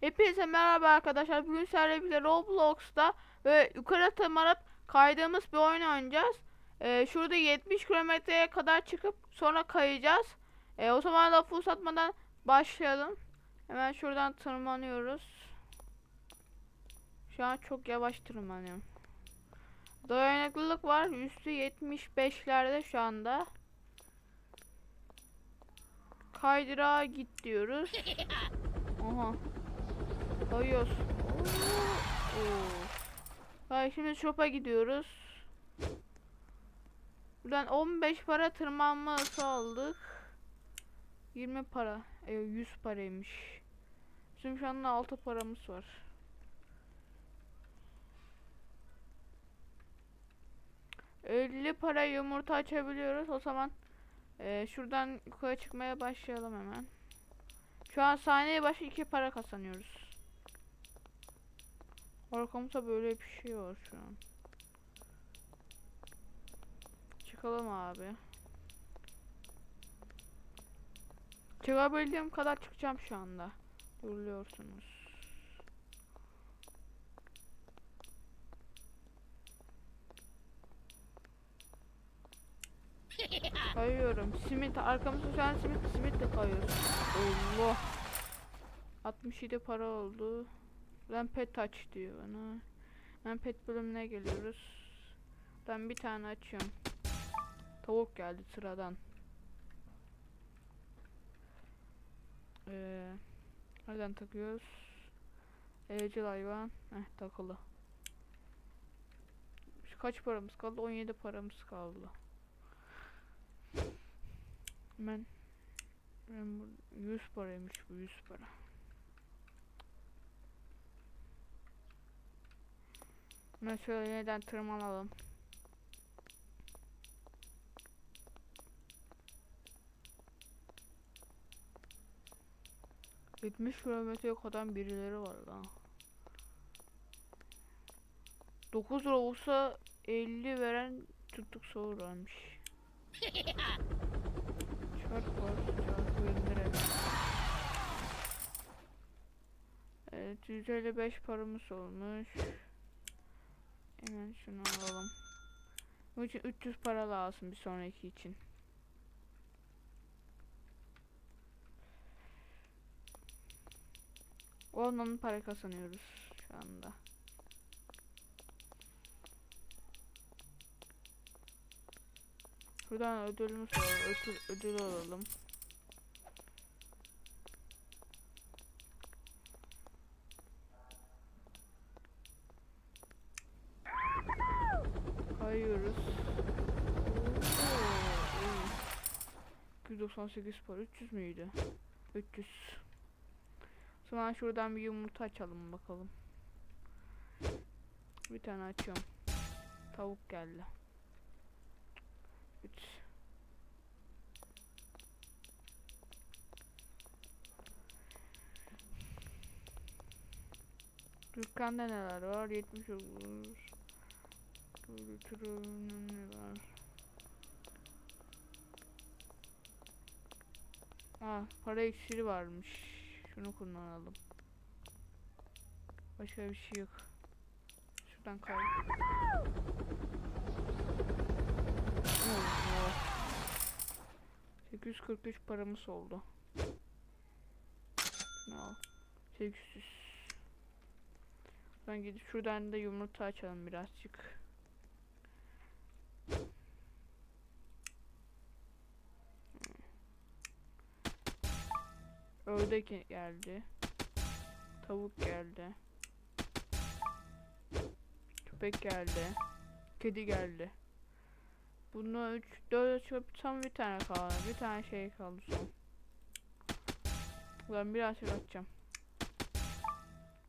Hepinize merhaba arkadaşlar. Bugün sizlerle birlikte Roblox'ta ve yukarı tırmanıp kaydığımız bir oyun oynayacağız. Ee, şurada 70 kilometreye kadar çıkıp sonra kayacağız. Ee, o zaman lafı uzatmadan başlayalım. Hemen şuradan tırmanıyoruz. Şu an çok yavaş tırmanıyorum. Dayanıklılık var. Üstü 75'lerde şu anda. Kaydırağa git diyoruz. Aha. Kayıyoruz. Oo. Hayır şimdi shop'a gidiyoruz. Buradan 15 para tırmanma ısı aldık. 20 para. E, 100 paraymış. Bizim şu anda 6 paramız var. ...50 para yumurta açabiliyoruz. O zaman... e, ...şuradan yukarı çıkmaya başlayalım hemen. Şu an saniyeye başı 2 para kazanıyoruz. Arkamızda böyle bir şey var şu an. Çıkalım abi. Çıkabildiğim kadar çıkacağım şu anda. Görüyorsunuz. Kayıyorum. Simit arkamızda şu an simit simitle kayıyoruz. Allah. 67 para oldu. Ben pet aç diyor bana. Ben pet bölümüne geliyoruz. Ben bir tane açıyorum. Tavuk geldi sıradan. Ee, nereden takıyoruz? Evcil hayvan. Heh takılı. Şu kaç paramız kaldı? 17 paramız kaldı. Ben ben bu 100 paraymış bu 100 para. Ben şöyle yeniden tırmanalım. Yetmiş kilometreye kadar birileri var lan. 9 lira olsa 50 veren tuttuk soğur varmış. Çarp var, çarpı indirelim. Evet, 155 paramız olmuş. Hemen şunu alalım. Bu için 300 para lazım bir sonraki için. Ondan para kazanıyoruz şu anda. Buradan ödülümüz var. Ödül, ödül alalım. 298 para 300 müydü? 300. O zaman şuradan bir yumurta açalım bakalım. Bir tane açıyorum. Tavuk geldi. 3 Dükkanda neler var? 70 olur. Tür ne var? Aa, para iksiri varmış. Şunu kullanalım. Başka bir şey yok. Şuradan kay. Oo. 843 paramız oldu. Şunu al. 800. Ben gidip şuradan da yumurta açalım birazcık. Ördek geldi. Tavuk geldi. Köpek geldi. Kedi geldi. Bunu 3 4 açıp tam bir tane kaldı. Bir tane şey kaldı son. Ben biraz şey açacağım.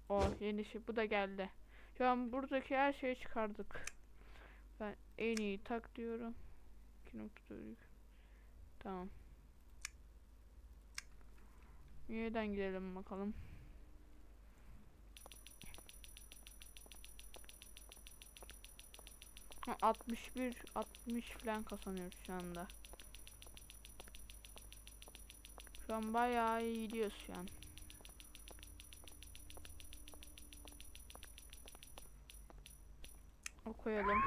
Oh yeni şey bu da geldi. Şu an buradaki her şeyi çıkardık. Ben en iyi tak diyorum. 2.4 Tamam. Yeniden gidelim bakalım. Ha, 61 60 falan kazanıyoruz şu anda. Şu an bayağı iyi gidiyoruz şu an. O koyalım.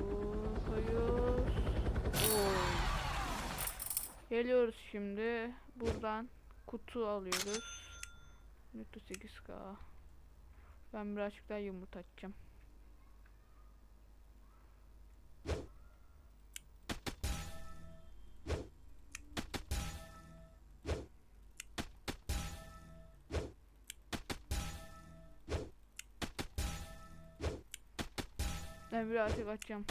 Oo, koyuyoruz. Geliyoruz şimdi buradan kutu alıyoruz. Nüktü 8K. Ben birazcık daha yumurta açacağım. Ben birazcık açacağım.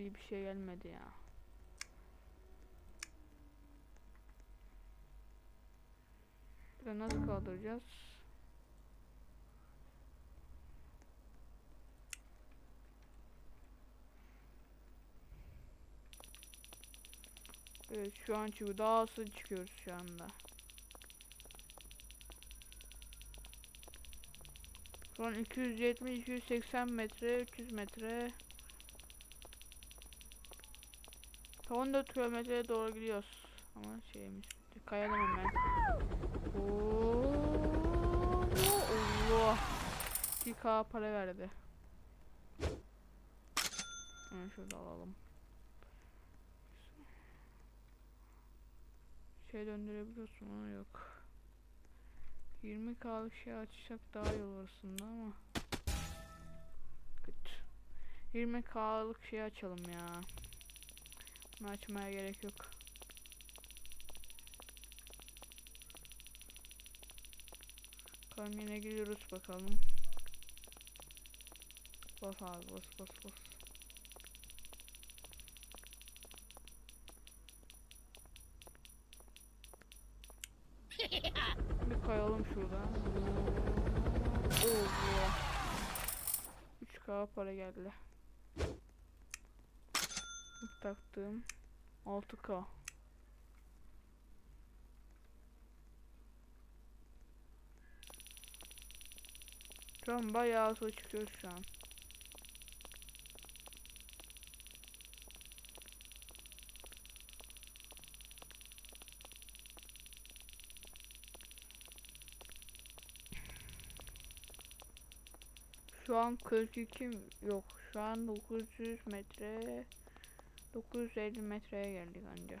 İyi bir şey gelmedi ya. Bunu nasıl kaldıracağız? Evet şu an çünkü daha hızlı çıkıyoruz şu anda. Şu an 270 280 metre 300 metre 14 kilometreye doğru gidiyoruz. Ama bitti. Kayalım hemen. Oo, Allah. 2K para verdi. Hemen şurada alalım. Şey döndürebiliyorsun ama yok. 20K'lık şey açsak daha iyi olur aslında ama. Kötü. 20K'lık şey açalım ya. Bunu açmaya gerek yok. Kamyona gidiyoruz bakalım. Bas abi bas bas bas. Bir kayalım şuradan. Oo. 3K para geldi. Taktım. 6K. Şu bayağı hızlı çıkıyor şu an. Şu an 42 yok. Şu an 900 metre 950 metreye geldik anca.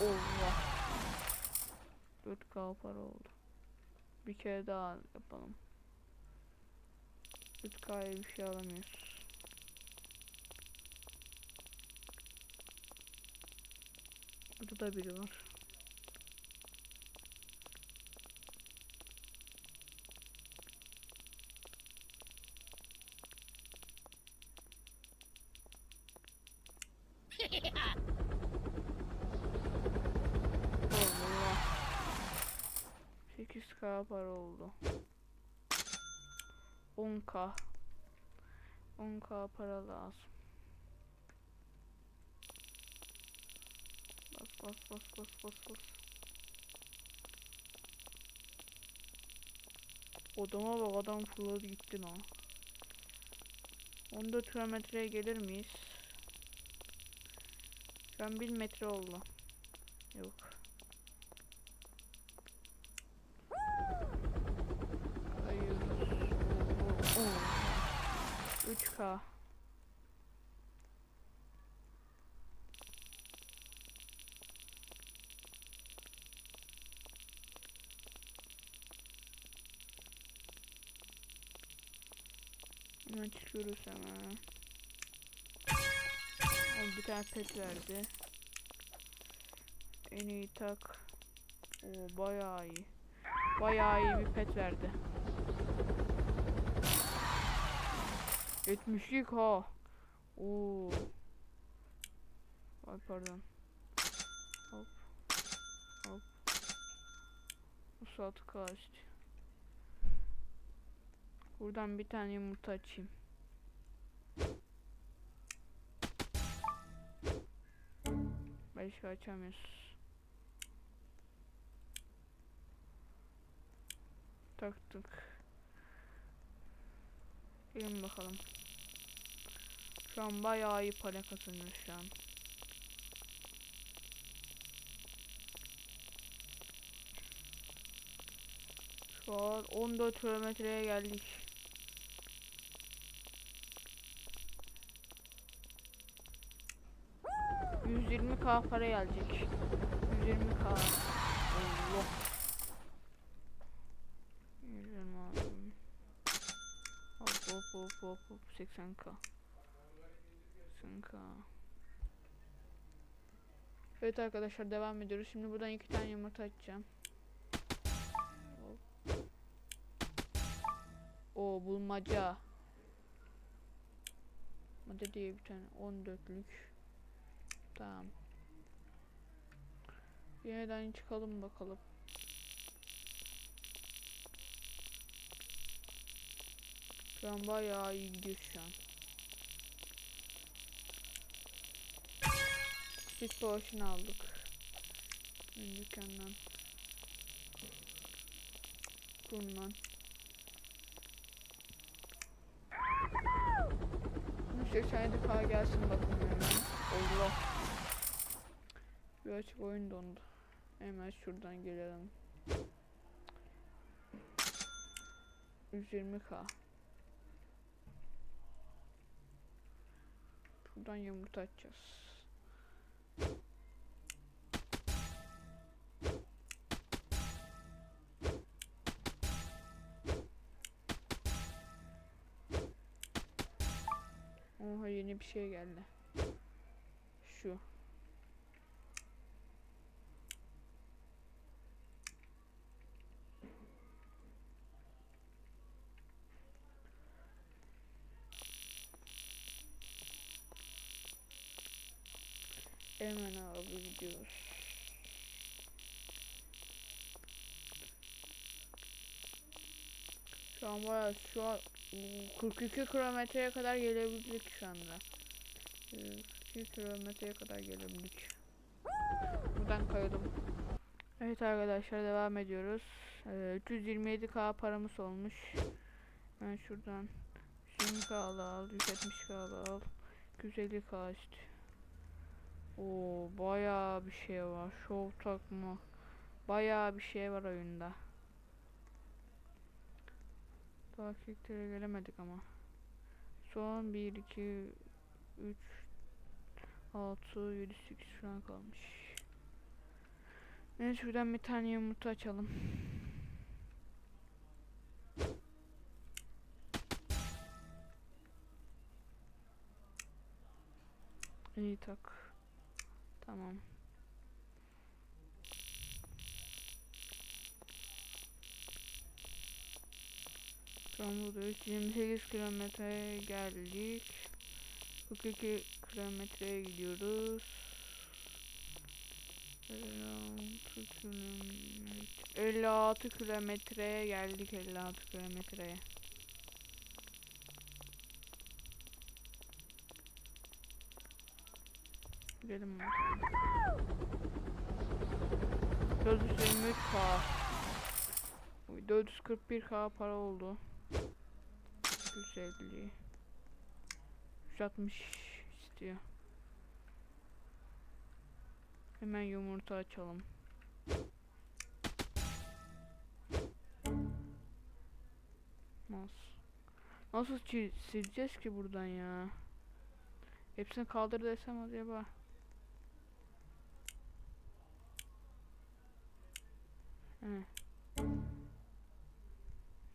Oo, Allah. 4K para oldu. Bir kere daha yapalım. 4K'ya bir şey alamıyoruz. Burada da biri var. 8k para oldu. 10k. 10k para lazım. Bas bas bas bas bas bas. Odama bak adam fırladı gitti lan. 14 kilometreye gelir miyiz? Şu an 1000 metre oldu. Yok. Hayır. Oo, oo. 3K. Hemen çıkıyoruz hemen. Bir tane pet verdi. En iyi tak. O bayağı iyi. Bayağı iyi bir pet verdi. 72 ha. Oo. Ay pardon. Hop. Hop. Bu saat kaçtı. Buradan bir tane yumurta açayım. ışığı şey açamıyoruz. Taktık. Gelin bakalım. Şu an bayağı iyi para kazanıyor şu an. Şu an 14 kilometreye geldik. K para gelecek. 120k. Allah. 120 aldım. Hop hop hop hop hop 80k. 80k. Evet arkadaşlar devam ediyoruz. Şimdi buradan iki tane yumurta açacağım. O bulmaca. Bulmaca diye bir tane 14'lük. Tamam. Yeniden çıkalım bakalım. Şu an bayağı iyi gidiyor şu an. Biz potion aldık. Dükkandan. Bundan. 87k gelsin bakın. Allah. Bir açık oyun dondu. Hemen şuradan gelelim. 120k. Buradan yumurta açacağız. Oha yeni bir şey geldi. Şu. Hemen abi gidiyoruz. Şu an bayağı şu an uu, 42 kilometreye kadar gelebildik şu anda. 42 kilometreye kadar gelebildik. Buradan kayalım. Evet arkadaşlar devam ediyoruz. Ee, 327k paramız olmuş. Ben şuradan 120k al, 170k al, 250k işte. Oo bayağı bir şey var. Show takma. Bayağı bir şey var oyunda. Takipçilere gelemedik ama. Son 1 2 3 6 7 8 falan kalmış. Neyse şuradan bir tane yumurta açalım. İyi tak. Tamam. Şu an buradayız. 28 kilometreye geldik. 42 kilometreye gidiyoruz. 56 kilometre 56 kilometreye geldik 56 kilometreye. Gidelim bakalım. 423k. Uy, 441k para oldu. 150 160 istiyor. Hemen yumurta açalım. Nasıl? Nasıl sileceğiz ki buradan ya? Hepsini kaldır desem acaba. He.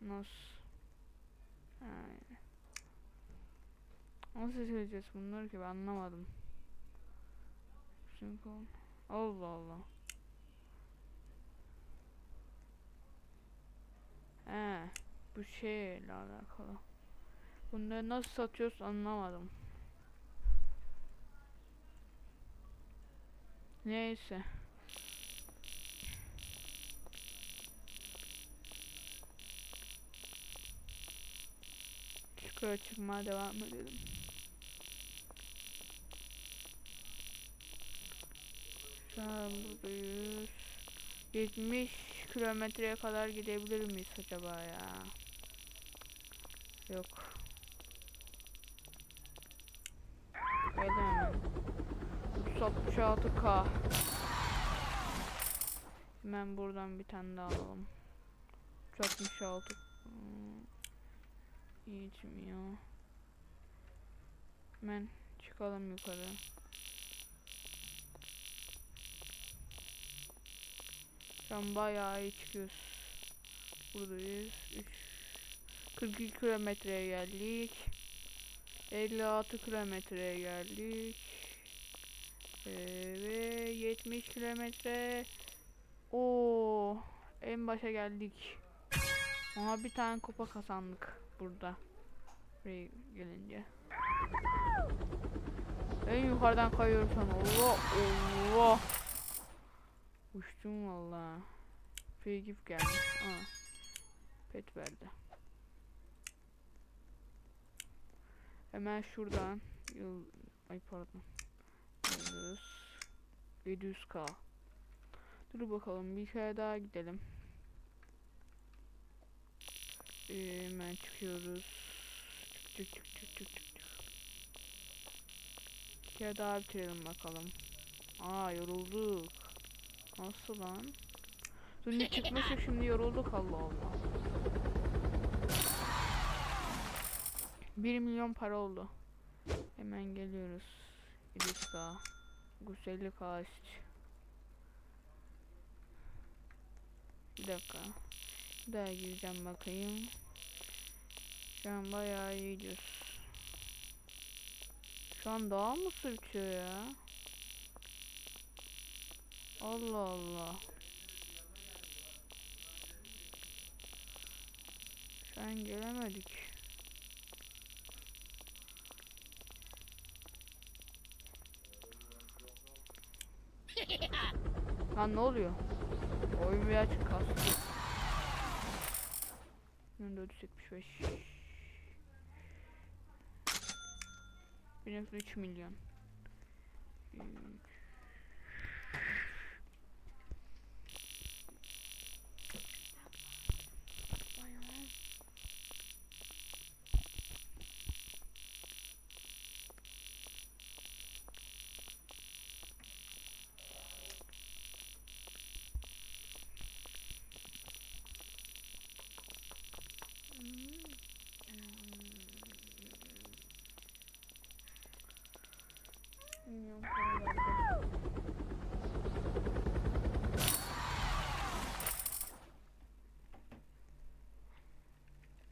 Nasıl? Nasıl sileceğiz bunları ki ben anlamadım. Kal- Allah Allah. He, bu şeyle alakalı. Bunları nasıl satıyoruz anlamadım. Neyse. Yukarı çıkmaya devam edelim. Şu an buradayız. 70 kilometreye kadar gidebilir miyiz acaba ya? Yok. Geldim hemen. 366k. Hemen buradan bir tane daha alalım. 366 Hmm, Yetmiyor. Hemen çıkalım yukarı. Şu an bayağı iyi çıkıyoruz. Buradayız. 3 42 kilometreye geldik. 56 kilometreye geldik. Ee, ve 70 kilometre. Oo, en başa geldik. Aha bir tane kupa kazandık burada. Buraya gelince. En yukarıdan kayıyorum şu an. Allah Allah. Uçtum valla. Free gift gelmiş. Aa. Pet verdi. Hemen şuradan yıl ay pardon. Yıldız 700k. Dur bakalım bir kere daha gidelim. Hemen çıkıyoruz. Çık çık çık çık çık çık. Bir kere daha bitirelim bakalım. Aa yorulduk. Nasıl lan? Dün çıkmıştık şimdi yorulduk Allah Allah. 1 milyon para oldu. Hemen geliyoruz. 700k. 950k iş. Bir dakika. Daha gireceğim bakayım. Şu an bayağı iyi gidiyoruz. Şu an daha mı sürtüyor ya? Allah Allah. Şu an gelemedik. Lan ne oluyor? Oyun bir açık kastı. 475 1.3 milyon. Üç. Bayağı.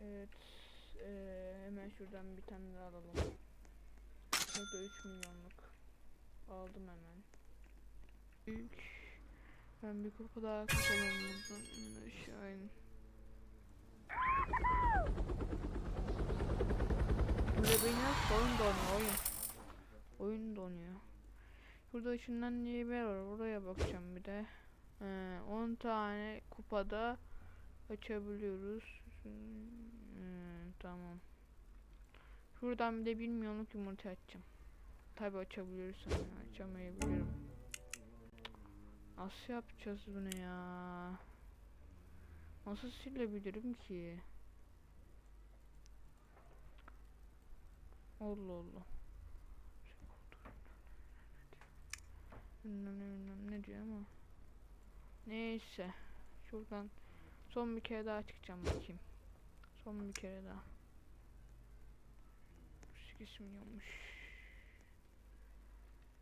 Evet. eee, hemen şuradan bir tane daha alalım. Burada 3 milyonluk. Aldım hemen. 3 Ben bir kupa daha katalım buradan. Aşağı in. Burada benim oyun donuyor oyun. Oyun donuyor. Burada ışınlan diye bir yer var. Oraya bakacağım bir de. Ee, 10 tane kupada açabiliyoruz. Hmm, tamam. Şuradan bir de 1 milyonluk yumurta açacağım. Tabi açabilirsem ya. Açamayabilirim. Nasıl yapacağız bunu ya? Nasıl silebilirim ki? Allah Allah. Bilmem ne bilmem ne diyor ama. Neyse. Şuradan son bir kere daha çıkacağım bakayım. Son bir kere daha. 8 milyonmuş.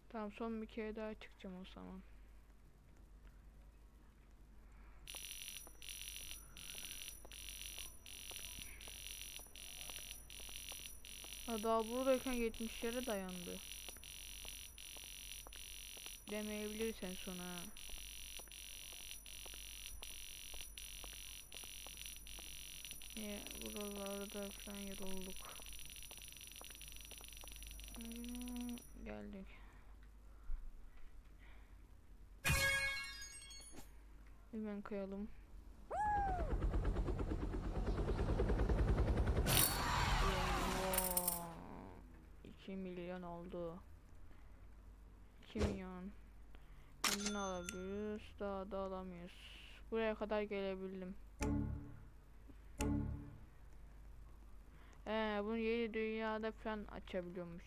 Tamam son bir kere daha çıkacağım o zaman. Ha daha buradayken 70 yere dayandı. Demeyebilirsen sonra. Ya buralarda falan yorulduk. Geldik. Hemen kayalım. Allah. 2 milyon oldu. 2 milyon. Bunu alabiliyoruz. Daha da alamıyoruz. Buraya kadar gelebildim. Ee, bunu yeni dünyada falan açabiliyormuş.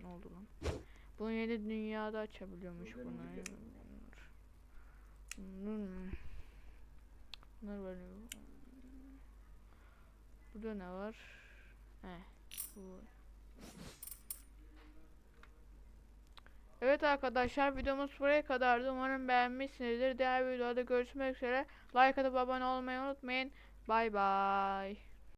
Ne oldu lan? Bunu yeni dünyada açabiliyormuş bunu. Bunlar böyle. Burada ne var? He. Bu. Evet arkadaşlar videomuz buraya kadardı. Umarım beğenmişsinizdir. Diğer videoda görüşmek üzere. Like atıp abone olmayı unutmayın. Bay bay.